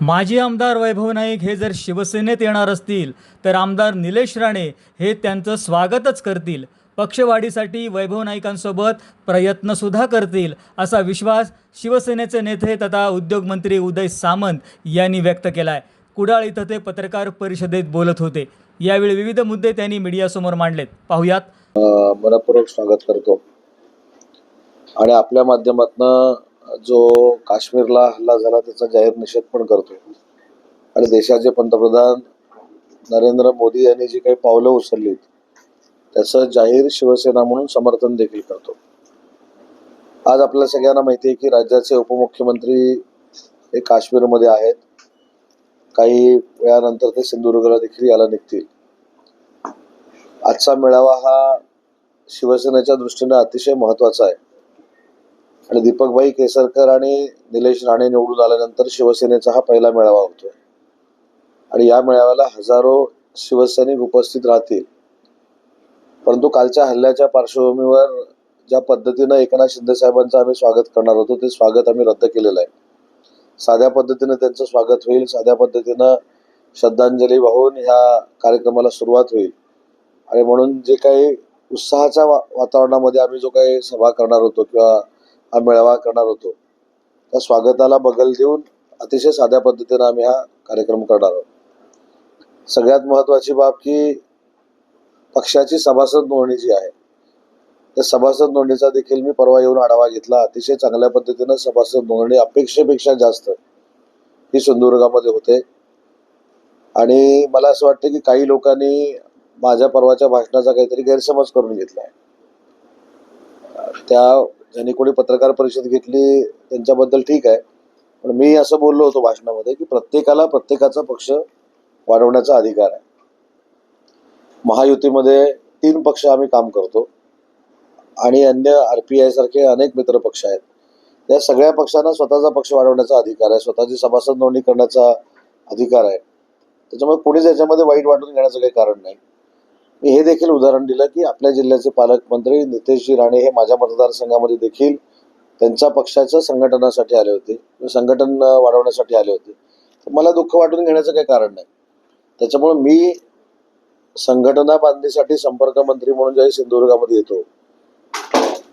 माजी आमदार वैभव नाईक हे जर शिवसेनेत येणार असतील तर आमदार निलेश राणे हे त्यांचं स्वागतच करतील. पक्षवाढीसाठी वैभव नाईकांसोबत प्रयत्नसुद्धा करतील असा विश्वास शिवसेनेचे नेते तथा उद्योगमंत्री उदय सामंत यांनी व्यक्त केला आहे कुडाळ इथं ते पत्रकार परिषदेत बोलत होते. यावेळी विविध मुद्दे त्यांनी मीडियासमोर मांडलेत. पाहुयात. मनपूर्वक स्वागत करतो. आणि आपल्या माध्यमातून जो काश्मीरला हल्ला झाला त्याचा जाहीर निषेध पण करतो आणि देशाचे पंतप्रधान नरेंद्र मोदी यांनी जी काही पावलं उचललीत त्याचं जाहीर शिवसेना म्हणून समर्थन देखील करतो. आज आपल्या सगळ्यांना माहिती आहे की राज्याचे उपमुख्यमंत्री हे काश्मीरमध्ये आहेत. काही वेळानंतर ते सिंधुदुर्गला देखील याला निघतील. आजचा मेळावा हा शिवसेनेच्या दृष्टीने अतिशय महत्त्वाचा आहे. आणि दीपकभाई केसरकर आणि निलेश राणे निवडून आल्यानंतर शिवसेनेचा हा पहिला मेळावा होतोय. आणि या मेळाव्याला हजारो शिवसैनिक उपस्थित राहतील. परंतु कालच्या हल्ल्याच्या पार्श्वभूमीवर ज्या पद्धतीनं एकनाथ शिंदे साहेबांचं आम्ही स्वागत करणार होतो ते स्वागत आम्ही रद्द केलेलं आहे. साध्या पद्धतीनं त्यांचं स्वागत होईल साध्या पद्धतीनं श्रद्धांजली वाहून ह्या कार्यक्रमाला सुरुवात होईल. आणि म्हणून जे काही उत्साहाच्या वा वातावरणामध्ये आम्ही जो काही सभा करणार होतो किंवा हा मेळावा करणार होतो. त्या स्वागताला बगल देऊन अतिशय साध्या पद्धतीनं आम्ही हा कार्यक्रम करणार आहोत. सगळ्यात महत्त्वाची बाब की पक्षाची सभासद नोंदणी जी आहे त्या सभासद नोंदणीचा देखील मी परवा येऊन आढावा घेतला. अतिशय चांगल्या पद्धतीनं सभासद नोंदणी अपेक्षेपेक्षा जास्त ही सिंधुदुर्गामध्ये होते. आणि मला असं वाटतं की काही लोकांनी माझ्या परवाच्या भाषणाचा काहीतरी गैरसमज करून घेतला आहे त्या ज्यांनी कोणी पत्रकार परिषद घेतली त्यांच्याबद्दल ठीक आहे. पण मी असं बोललो होतो भाषणामध्ये की प्रत्येकाला प्रत्येकाचा पक्ष वाढवण्याचा अधिकार आहे. महायुतीमध्ये तीन पक्ष आम्ही काम करतो आणि अन्य आर पी आय सारखे अनेक मित्र पक्ष आहेत. या सगळ्या पक्षांना स्वतःचा पक्ष वाढवण्याचा अधिकार आहे. स्वतःची सभासद नोंदणी करण्याचा अधिकार आहे. त्याच्यामुळे कोणीच याच्यामध्ये वाईट वाटून घेण्याचं काही कारण नाही. मी हे देखील उदाहरण दिलं की आपल्या जिल्ह्याचे पालकमंत्री नितेशजी राणे हे माझ्या मतदारसंघामध्ये देखील त्यांच्या पक्षाच्या संघटनासाठी आले होते संघटन वाढवण्यासाठी आले होते. तर मला दुःख वाटून घेण्याचं काही कारण नाही. त्याच्यामुळे मी संघटना बांधणीसाठी संपर्क मंत्री म्हणून ज्यावेळी सिंधुदुर्गामध्ये येतो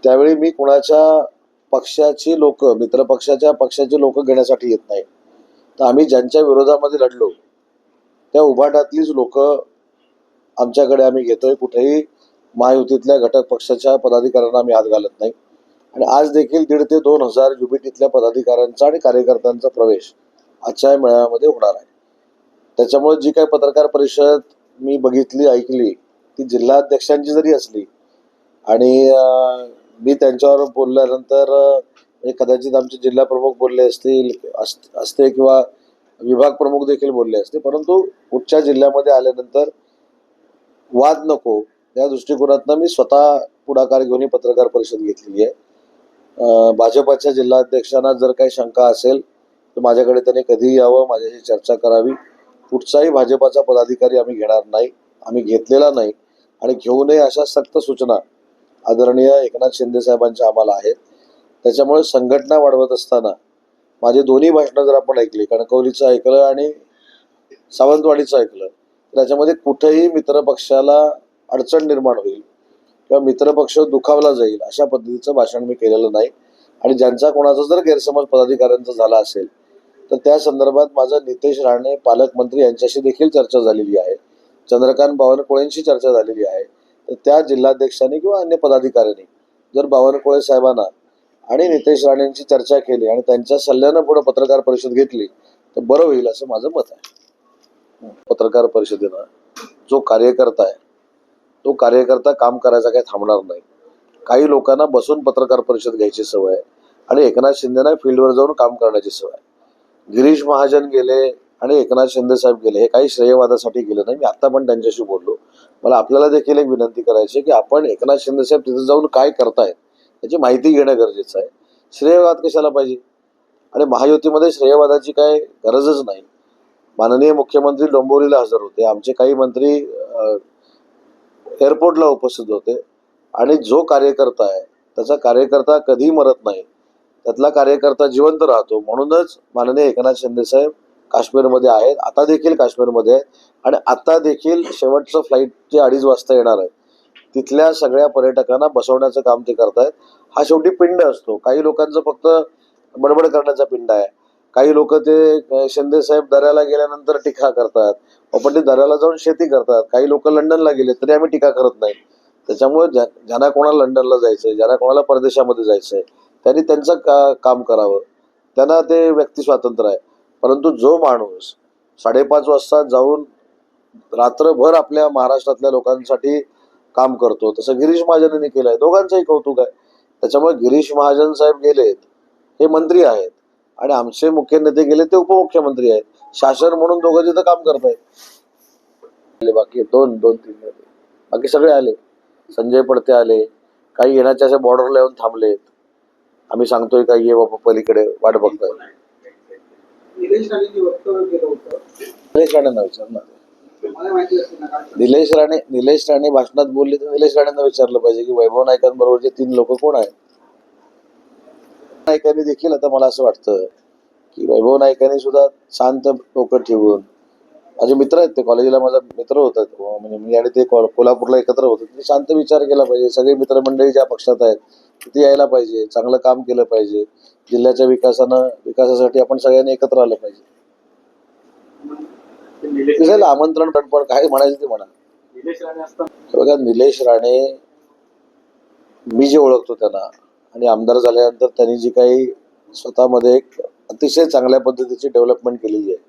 त्यावेळी मी कुणाच्या पक्षाची लोक मित्र पक्षाच्या पक्षाची लोक घेण्यासाठी येत नाही. तर आम्ही ज्यांच्या विरोधामध्ये लढलो त्या उभाटातलीच लोक आमच्याकडे आम्ही घेतोय. कुठेही महायुतीतल्या घटक पक्षाच्या पदाधिकाऱ्यांना आम्ही हात घालत नाही. आणि आज देखील दीड ते दोन हजार युबीटीतल्या पदाधिकाऱ्यांचा आणि कार्यकर्त्यांचा प्रवेश आजच्या या मेळाव्यामध्ये होणार आहे. त्याच्यामुळे जी काही पत्रकार परिषद मी बघितली ऐकली ती जिल्हाध्यक्षांची जरी असली आणि मी त्यांच्यावर बोलल्यानंतर म्हणजे कदाचित आमचे जिल्हा प्रमुख बोलले असतील अस- असते किंवा विभाग प्रमुख देखील बोलले असते परंतु कुठच्या जिल्ह्यामध्ये आल्यानंतर वाद नको. या दृष्टिकोनातनं मी स्वतः पुढाकार घेऊन ही पत्रकार परिषद घेतलेली आहे. भाजपाच्या जिल्हाध्यक्षांना जर काही शंका असेल तर माझ्याकडे त्यांनी कधीही यावं माझ्याशी चर्चा करावी. कुठचाही भाजपाचा पदाधिकारी आम्ही घेणार नाही आम्ही घेतलेला नाही. आणि घेऊ नये अशा सक्त सूचना आदरणीय एकनाथ शिंदे साहेबांच्या आम्हाला आहेत. त्याच्यामुळे संघटना वाढवत असताना माझे दोन्ही भाषणं जर आपण ऐकली कणकवलीचं ऐकलं आणि सावंतवाडीचं ऐकलं त्याच्यामध्ये कुठेही मित्रपक्षाला अडचण निर्माण होईल किंवा मित्रपक्ष दुखावला जाईल अशा पद्धतीचं भाषण मी केलेलं नाही. आणि ज्यांचा कोणाचा जर गैरसमज पदाधिकाऱ्यांचा झाला असेल तर त्या संदर्भात माझं नितेश राणे पालकमंत्री यांच्याशी देखील चर्चा झालेली आहे. चंद्रकांत बावनकुळेंशी चर्चा झालेली आहे. तर त्या जिल्हाध्यक्षांनी किंवा अन्य पदाधिकाऱ्यांनी जर बावनकुळे साहेबांना आणि नितेश राणेंची चर्चा केली आणि त्यांच्या सल्ल्यानं पुढे पत्रकार परिषद घेतली तर बरं होईल असं माझं मत आहे. पत्रकार परिषदेनं जो कार्यकर्ता आहे तो कार्यकर्ता काम करायचा काही थांबणार नाही. काही लोकांना बसून पत्रकार परिषद घ्यायची सवय आहे आणि एकनाथ शिंदेना फील्डवर जाऊन काम करण्याची सवय आहे. गिरीश महाजन गेले आणि एकनाथ शिंदे साहेब गेले हे काही श्रेयवादासाठी गेले नाही. मी आता पण त्यांच्याशी बोललो. मला आपल्याला देखील एक विनंती करायची की आपण एकनाथ शिंदे साहेब तिथे जाऊन काय करतायत याची माहिती घेणं गरजेचं आहे. श्रेयवाद कशाला पाहिजे? आणि महायुतीमध्ये श्रेयवादाची काय गरजच नाही. माननीय मुख्यमंत्री डोंबोलीला हजर होते. आमचे काही मंत्री एअरपोर्टला उपस्थित होते. आणि जो कार्यकर्ता आहे त्याचा कार्यकर्ता कधी मरत नाही. त्यातला कार्यकर्ता जिवंत राहतो. म्हणूनच माननीय एकनाथ शिंदे साहेब काश्मीरमध्ये आहेत. आता देखील काश्मीरमध्ये आहेत. आणि आता देखील शेवटचं फ्लाईट जे अडीच वाजता येणार आहे तिथल्या सगळ्या पर्यटकांना बसवण्याचं काम ते करतायत. हा शेवटी पिंड असतो. काही लोकांचं फक्त बडबड करण्याचा पिंड आहे. काही लोक ते शिंदे साहेब दऱ्याला गेल्यानंतर टीका करतात. आपण ते दऱ्याला जाऊन शेती करतात. काही लोक लंडनला गेले तरी आम्ही टीका करत नाही. त्याच्यामुळे ज्या ज्यांना कोणाला लंडनला जायचंय ज्यांना कोणाला परदेशामध्ये जायचंय त्यांनी त्यांचं का काम करावं. त्यांना ते व्यक्ती स्वातंत्र्य आहे. परंतु जो माणूस साडेपाच वाजता जाऊन रात्रभर आपल्या महाराष्ट्रातल्या लोकांसाठी काम करतो तसं गिरीश महाजनांनी केलं आहे दोघांचंही कौतुक आहे. त्याच्यामुळे गिरीश महाजन साहेब गेलेत हे मंत्री आहेत. आणि आमचे मुख्य नेते गेले ते उपमुख्यमंत्री आहेत. शासन म्हणून दोघं तिथं काम करत आहेत बाकी दोन दोन तीन नेते. बाकी सगळे आले. संजय पडते आले. काही येण्याच्या अशा बॉर्डरला येऊन थांबलेत. आम्ही सांगतोय का ये बाबा पलीकडे वाट बघताय. निलेश राणेंनी वक्तव्य केलं होतं? निलेश राणेंना विचार ना मला माहिती असते ना कारण निलेश राणे निलेश राणे भाषणात बोलले तर निलेश राणेंना विचारलं पाहिजे की वैभव नायकांबरोबरचे तीन लोक कोण आहेत? नायकांनी देखील आता मला असं वाटतं की वैभव नायकांनी सुद्धा शांत डोकं ठेवून माझे मित्र आहेत ते कॉलेजला माझा मित्र होतात म्हणजे मी आणि ते कोल्हापूरला एकत्र होतो तिथे शांत विचार केला पाहिजे. सगळे मित्रमंडळी ज्या पक्षात आहेत तिथे यायला पाहिजे चांगलं काम केलं पाहिजे. जिल्ह्याच्या विकासानं विकासासाठी आपण सगळ्यांनी एकत्र आलं पाहिजे. आमंत्रण पण पण काय म्हणायचं ते म्हणा. बघा निलेश राणे मी जे ओळखतो त्यांना आणि आमदार झाल्यानंतर त्यांनी जी काही स्वतःमध्ये एक अतिशय चांगल्या पद्धतीची डेव्हलपमेंट केलेली आहे.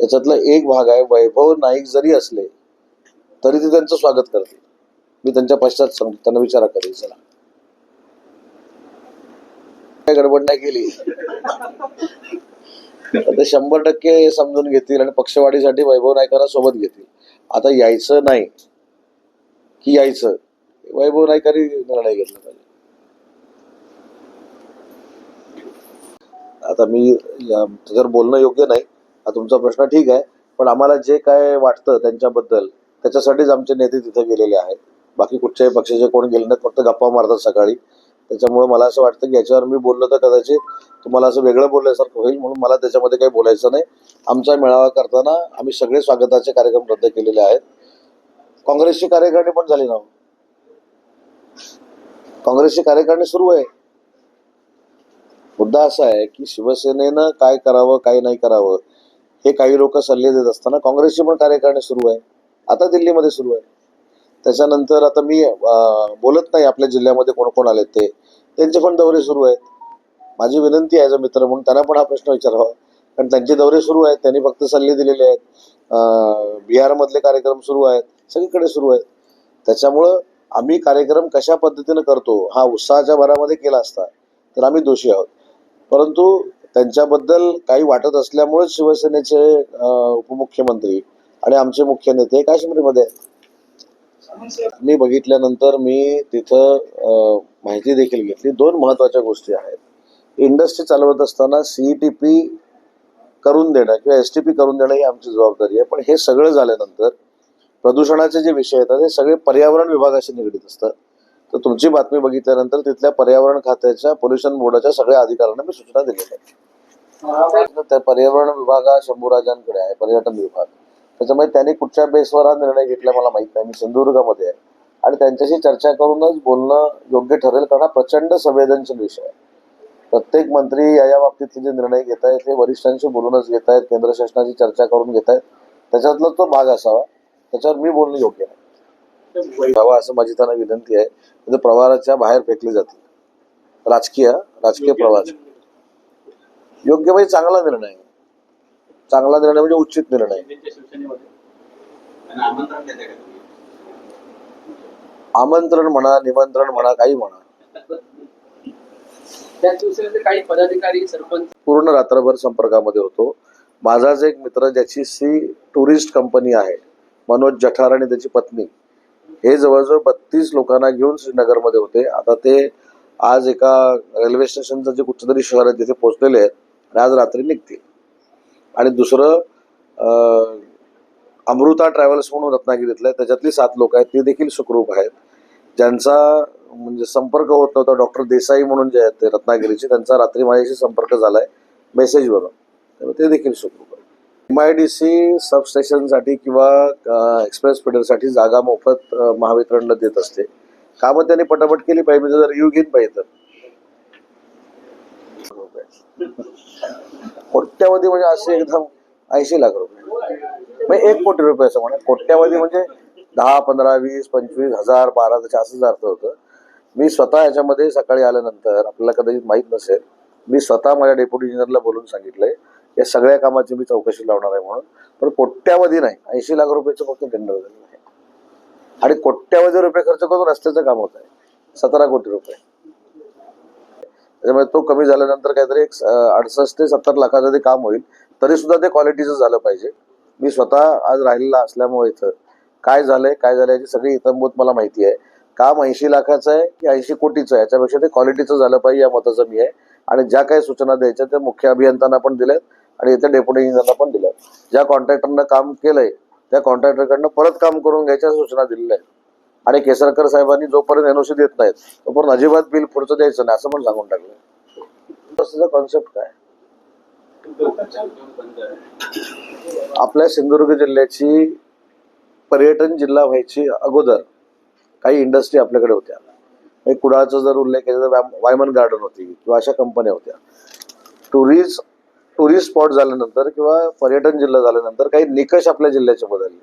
त्याच्यातला एक भाग आहे वैभव नाईक जरी असले तरी ते त्यांचं स्वागत करतील. मी त्यांच्या पश्चात सांगतो त्यांना विचारा करेल चला. काय गडबड नाही केली. ते शंभर टक्के समजून घेतील आणि पक्षवाढीसाठी वैभव नाईकांना सोबत घेतील. आता यायचं नाही की यायचं? वैभव नाईकांनी निर्णय घेतला पाहिजे. आता मी या- बोलणं योग्य नाही हा तुमचा प्रश्न ठीक आहे पण आम्हाला जे काय वाटतं त्यांच्याबद्दल त्याच्यासाठीच आमचे नेते तिथे गेलेले आहेत. बाकी कुठच्याही पक्षाचे कोण गेले नाहीत फक्त गप्पा मारतात सकाळी. त्याच्यामुळे मला असं वाटतं की याच्यावर मी बोललो तर कदाचित तुम्हाला असं वेगळं बोलल्यासारखं होईल म्हणून मला त्याच्यामध्ये काही बोलायचं नाही. आमचा मेळावा करताना आम्ही सगळे स्वागताचे कार्यक्रम रद्द केलेले आहेत. काँग्रेसची कार्यकारणी पण झाली ना हो? काँग्रेसची कार्यकारणी सुरू आहे. मुद्दा असा आहे की शिवसेनेनं काय करावं काय नाही करावं हे काही लोक सल्ले देत असताना काँग्रेसची पण कार्यकारणी सुरू आहे. आता दिल्लीमध्ये सुरू आहे. त्याच्यानंतर आता मी बोलत नाही आपल्या जिल्ह्यामध्ये कोण कोण आले ते. त्यांचे पण दौरे सुरू आहेत. माझी विनंती आहे जो मित्र म्हणून त्यांना पण हा प्रश्न विचारावा. कारण त्यांचे दौरे सुरू आहेत त्यांनी फक्त सल्ले दिलेले आहेत. बिहारमधले कार्यक्रम सुरू आहेत सगळीकडे सुरू आहेत. त्याच्यामुळं आम्ही कार्यक्रम कशा पद्धतीनं करतो हा उत्साहाच्या भरामध्ये केला असता तर आम्ही दोषी आहोत. परंतु त्यांच्याबद्दल काही वाटत असल्यामुळे शिवसेनेचे उपमुख्यमंत्री आणि आमचे मुख्य नेते काश्मीरमध्ये आहेत. मी बघितल्यानंतर मी तिथं माहिती देखील घेतली. दोन महत्त्वाच्या गोष्टी आहेत. इंडस्ट्री चालवत असताना सीईटी पी करून देणं किंवा एस टी पी करून देणं ही आमची जबाबदारी आहे. पण हे सगळं झाल्यानंतर प्रदूषणाचे जे विषय येतात हे सगळे पर्यावरण विभागाशी निगडीत असतात. तर तुमची बातमी बघितल्यानंतर तिथल्या पर्यावरण खात्याच्या पोल्युशन बोर्डाच्या सगळ्या अधिकाऱ्यांना मी सूचना दिलेल्या आहेत. त्या पर्यावरण विभाग हा शंभूराजांकडे आहे पर्यटन विभाग. त्याच्यामुळे त्यांनी कुठच्या बेसवर हा निर्णय घेतला मला माहीत नाही. मी सिंधुदुर्गामध्ये आहे. आणि त्यांच्याशी चर्चा करूनच बोलणं योग्य ठरेल कारण हा प्रचंड संवेदनशील विषय आहे. प्रत्येक मंत्री या या बाबतीतले जे निर्णय घेत आहेत ते वरिष्ठांशी बोलूनच घेत आहेत केंद्र शासनाची चर्चा करून घेत आहेत. त्याच्यातला तो भाग असावा. त्याच्यावर मी बोलणं योग्य नाही. व्हावा असं माझी त्यांना विनंती आहे. म्हणजे प्रवाहाच्या बाहेर फेकले जातील राजकीय राजकीय प्रवाह योग्य म्हणजे चांगला निर्णय. चांगला निर्णय म्हणजे उचित निर्णय. आमंत्रण म्हणा निमंत्रण म्हणा काही म्हणा. काही पदाधिकारी सरपंच पूर्ण रात्रभर संपर्कामध्ये होतो. माझाच एक मित्र ज्याची सी टुरिस्ट कंपनी आहे. मनोज जठार आणि त्याची पत्नी. हे जवळजवळ बत्तीस लोकांना घेऊन श्रीनगरमध्ये होते. आता ते आज एका रेल्वे स्टेशनचं जे कुठचं शहर आहे तिथे पोहोचलेले आहेत आणि आज रात्री निघतील. आणि दुसरं अमृता ट्रॅव्हल्स म्हणून रत्नागिरीतलं आहे त्याच्यातली सात लोक आहेत ते देखील सुखरूप आहेत. ज्यांचा म्हणजे संपर्क होत नव्हता डॉक्टर देसाई म्हणून जे आहेत ते रत्नागिरीचे त्यांचा रात्री माझ्याशी संपर्क झाला आहे मेसेजवरून. त्यामुळे ते देखील सुखरूप आहेत. एम आय डी सी सबस्टेशनसाठी किंवा एक्सप्रेस फिडरसाठी जागा मोफत अ, महावितरणला देत असते. कामं त्यांनी पटापट केली पाहिजे म्हणजे जर यू घेईन पाहिजे तर. कोट्यावधी म्हणजे असे एकदम ऐंशी लाख रुपये. म्हणजे एक कोटी रुपये असं म्हणा. कोट्यावधी म्हणजे दहा पंधरा वीस पंचवीस हजार बारा तसे असंच अर्थ होतं. मी स्वतः याच्यामध्ये सकाळी आल्यानंतर आपल्याला कदाचित माहीत नसेल मी स्वतः माझ्या डेप्युटी इंजिनियरला बोलून सांगितलंय या सगळ्या कामाची मी चौकशी लावणार आहे म्हणून. पण कोट्यावधी नाही. ऐंशी लाख रुपयाचं फक्त टेंडर झालेलं आहे. आणि कोट्यावधी रुपये खर्च करून रस्त्याचं काम होत आहे. सतरा कोटी रुपये. त्याच्यामुळे तो कमी झाल्यानंतर काहीतरी एक अडसष्ट ते सत्तर लाखाचं ते काम होईल तरी सुद्धा ते क्वालिटीचं झालं पाहिजे. मी स्वतः आज राहिलेला असल्यामुळे इथं काय झालंय काय झालंय याची सगळी इतंभूत मला माहिती आहे. काम ऐंशी लाखाचं आहे की ऐंशी कोटीचं आहे? याच्यापेक्षा ते क्वालिटीचं झालं पाहिजे या मताचं मी आहे. आणि ज्या काही सूचना द्यायच्या त्या मुख्य अभियंत्यांना पण दिल्यात. आणि इथे डेप्युटी इंजिनियरला पण दिलं ज्या कॉन्ट्रॅक्टरनं काम केलंय त्या कॉन्ट्रॅक्टरकडनं परत काम करून घ्यायच्या सूचना दिलेल्या आहेत. आणि केसरकर साहेबांनी जोपर्यंत एनओसी देत नाहीत तोपर्यंत अजिबात बिल पुढचं द्यायचं नाही असं पण सांगून टाकलं कॉन्सेप्ट काय? आपल्या सिंधुदुर्ग जिल्ह्याची पर्यटन जिल्हा व्हायची अगोदर काही इंडस्ट्री आपल्याकडे होत्या. कुडाळचा जर उल्लेख केला तर वायमन गार्डन होती किंवा अशा कंपन्या होत्या. टुरिस्ट टुरिस्ट स्पॉट झाल्यानंतर किंवा पर्यटन जिल्हा झाल्यानंतर काही निकष आपल्या जिल्ह्याचे बदलले.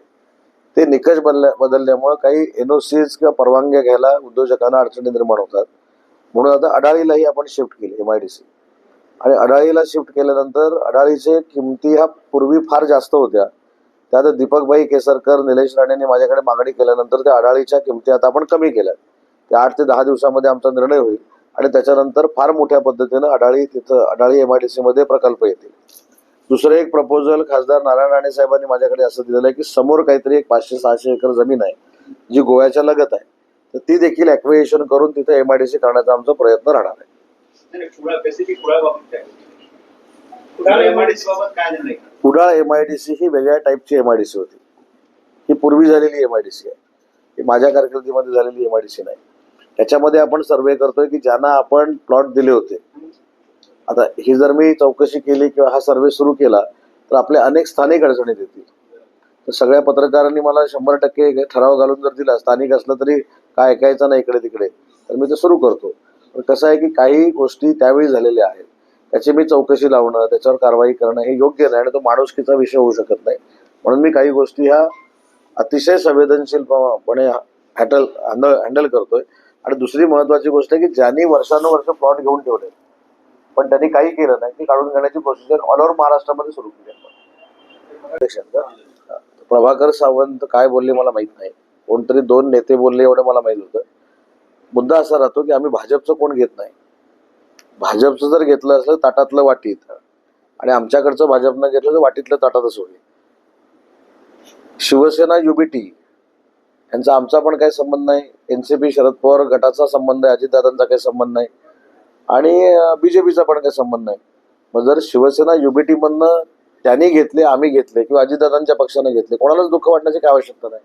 ते निकष बदल्या बदलल्यामुळे काही एनओसीज किंवा परवानग्या घ्यायला उद्योजकांना अडचणी निर्माण होतात. म्हणून आता अडाळीलाही आपण शिफ्ट केली एम आय डी सी आणि अडाळीला शिफ्ट केल्यानंतर अडाळीचे किमती ह्या पूर्वी फार जास्त होत्या. त्या आता दीपकभाई केसरकर निलेश राणेंनी माझ्याकडे मागणी केल्यानंतर त्या अडाळीच्या किमती आता आपण कमी केल्या त्या आठ ते दहा दिवसामध्ये आमचा निर्णय होईल. आणि त्याच्यानंतर फार मोठ्या पद्धतीनं अडाळी तिथं अडाळी एम आय डी सीमध्ये प्रकल्प येतील. दुसरं एक प्रपोजल खासदार नारायण राणे साहेबांनी माझ्याकडे असं दिलेलं आहे की समोर काहीतरी एक पाचशे सहाशे एकर जमीन आहे जी गोव्याच्या लगत आहे. तर ती देखील ॲक्विएशन करून तिथे एम आय डी सी करण्याचा आमचा प्रयत्न राहणार आहे. Kudal M I D C ही वेगळ्या टाईपची एम आय डी सी होती. ही पूर्वी झालेली एम आय डी सी आहे. ही माझ्या कारकिर्दीमध्ये झालेली एम आय डी सी नाही. त्याच्यामध्ये आपण सर्वे करतोय की ज्यांना आपण प्लॉट दिले होते. आता ही जर मी चौकशी केली किंवा हा सर्वे सुरू केला तर आपल्या अनेक स्थानिक अडचणीत येतील. तर सगळ्या पत्रकारांनी मला शंभर टक्के ठराव घालून जर दिला स्थानिक असलं तरी काय ऐकायचं नाही इकडे तिकडे तर मी ते सुरू करतो. पण कसं आहे की काही गोष्टी त्यावेळी झालेल्या आहेत. त्याची मी चौकशी लावणं त्याच्यावर कारवाई करणं हे योग्य नाही आणि तो माणुसकीचा विषय होऊ शकत नाही. म्हणून मी काही गोष्टी ह्या अतिशय संवेदनशीलपणे हॅटल हँडल हँडल करतोय. आणि दुसरी महत्वाची गोष्ट आहे की ज्यांनी वर्षानुवर्ष प्लॉट घेऊन ठेवले पण त्यांनी काही केलं नाही ती काढून घेण्याची प्रोसिजर ऑल ओव्हर महाराष्ट्रामध्ये सुरू केली प्रभाकर सावंत काय बोलले मला माहीत नाही. कोणतरी दोन नेते बोलले एवढं मला माहीत होतं. मुद्दा असा राहतो की आम्ही भाजपचं कोण घेत नाही. भाजपचं जर घेतलं असलं ताटातलं वाटीत आणि आमच्याकडचं भाजपनं घेतलं तर वाटीतलं ताटातच होईल. शिवसेना युबीटी यांचा आमचा पण काही संबंध नाही. एनसीपी शरद पवार गटाचा संबंध आहे अजितदादांचा काही संबंध नाही. आणि बीजेपीचा पण काही संबंध नाही. मग जर शिवसेना युबीटीमधनं त्यांनी घेतले आम्ही घेतले किंवा अजितदादांच्या पक्षाने घेतले कोणालाच दुःख वाटण्याची काय आवश्यकता नाही.